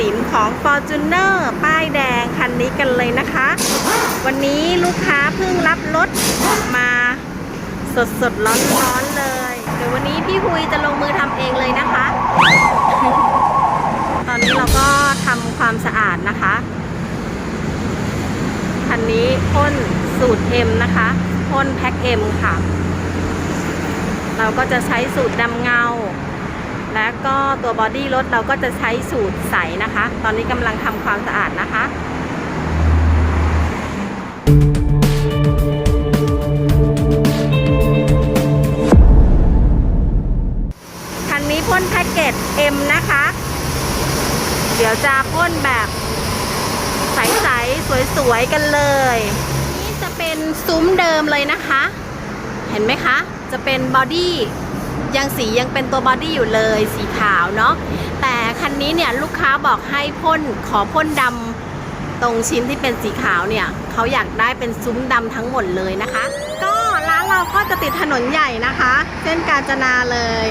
นิมของ Fortuner ป้ายแดงคันนี้กันเลยนะคะ วันนี้ลูกค้าเพิ่งรับรถออกมาสดสดๆร้อนร้อนๆเลย เดี๋ยววันนี้พี่หุยจะลงมือทำเองเลยนะคะ ตอนนี้เราก็ทำความสะอาดนะคะ คันนี้พ่นสูตร M นะคะพ่นแพ็ค M ค่ะ เราก็จะใช้สูตรดำเงา และก็ตัวบอดี้รถเราก็จะใช้สูตรใสนะคะ ตอนนี้กำลังทำความสะอาดนะคะคันนี้พ่นแพ็กเกจ M นะคะ เดี๋ยวจะพ่นแบบใสๆ สวยๆ กันเลย นี่จะเป็นซุ้มเดิมเลยนะคะ เห็นไหมคะ จะเป็นบอดี้ ยังสียังเป็นตัวบอดี้อยู่เลยสีขาวเนาะแต่คันนี้เนี่ยลูกค้าบอกให้พ่นขอพ่นดำตรงชิ้นที่เป็นสีขาวเนี่ยเขาอยากได้เป็นซุ้มดำทั้งหมดเลยนะคะ ก็ร้านเราก็จะติดถนนใหญ่นะคะ เส้นกาญจนาเลย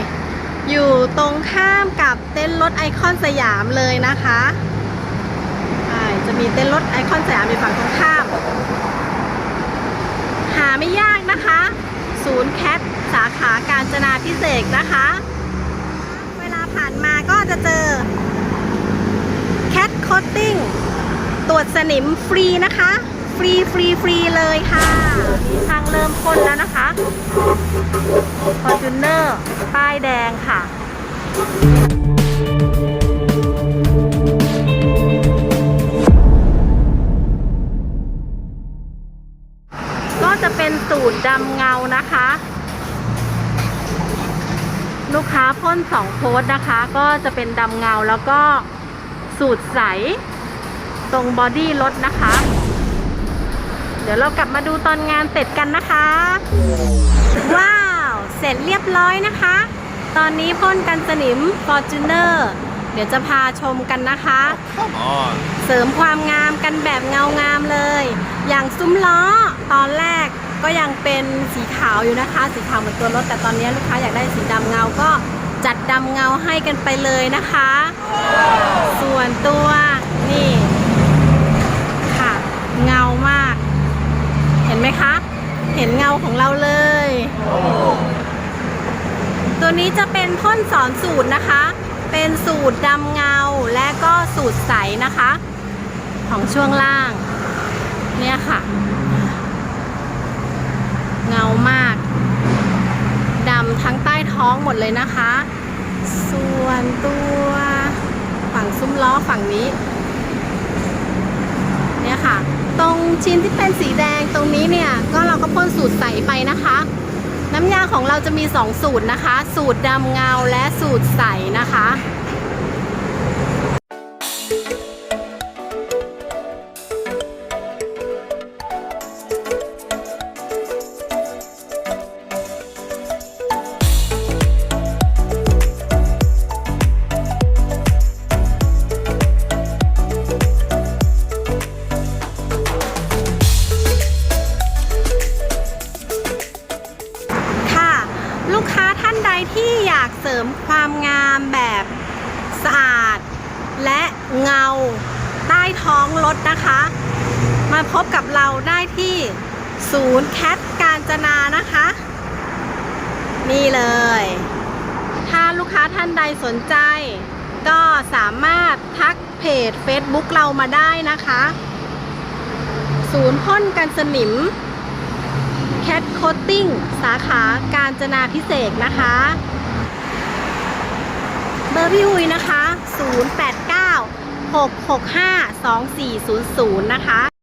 อยู่ตรงข้ามกับเต้นรถไอคอนสยามเลยนะคะจะมีเต้นรถไอคอนสยามอยู่ฝั่งตรงข้าม หาไม่ยากนะคะ ศูนย์แค การจนาพิเศษนะคะ เวลาผ่านมาก็จะเจอแคทโคตติ้งตรวจสนิมฟรีนะคะ ฟรีฟรีฟรีเลยค่ะทางเริ่มพ่นแล้วนะคะ Fortuner ป้ายแดงค่ะก็จะเป็นสูตรดำเงานะคะ ลูกค้าพ่นสองโพสต์นะคะ ก็จะเป็นดำเงาแล้วก็สูตรใส ตรงบอดี้รถนะคะ เดี๋ยวเรากลับมาดูตอนงานเสร็จกันนะคะ ว้าว เสร็จเรียบร้อยนะคะ ตอนนี้พ่นกันสนิม Fortuner เดี๋ยวจะพาชมกันนะคะ Come on. เสริมความงามกันแบบเงางามเลย อย่างซุ้มล้อตอนแรก ก็ยังเป็นสีขาวอยู่นะคะ สีขาวเหมือนตัวรถ แต่ตอนนี้ลูกค้าอยากได้สีดำเงาก็จัดดำเงาให้กันไปเลยนะคะ ส่วนตัวนี่ค่ะ เงามาก เห็นไหมคะ เห็นเงาของเราเลย ตัวนี้จะเป็นพ่นสอนสูตรนะคะ เป็นสูตรดำเงาและก็สูตรใสนะคะ ของช่วงล่าง เนี่ยค่ะ เงามากดำทั้งใต้ท้องหมดเลยนะคะ ส่วนตัวฝั่งซุ้มล้อฝั่งนี้ เนี่ยค่ะ ตรงชิ้นที่เป็นสีแดงตรงนี้เนี่ย ก็เราก็พ่นสูตรใสไปนะคะ น้ำยาของเราจะมี 2 สูตรนะคะ สูตรดำเงาและสูตรใสนะคะค่ะ ลูกค้าท่านใดที่อยากเสริมความงามแบบสะอาด และเงาใต้ท้องรถนะคะ มาพบกับเราได้ที่ศูนย์แคทการจนานะคะ นี่เลย ถ้าลูกค้าท่านใดสนใจ ก็สามารถทักเพจ Facebook เรามาได้นะคะ ศูนย์พ่นกันสนิม แคทโคตติ้งสาขาการจนาพิเศษนะคะ เบอร์พี่อุยนะคะ 089 665 2400 นะคะ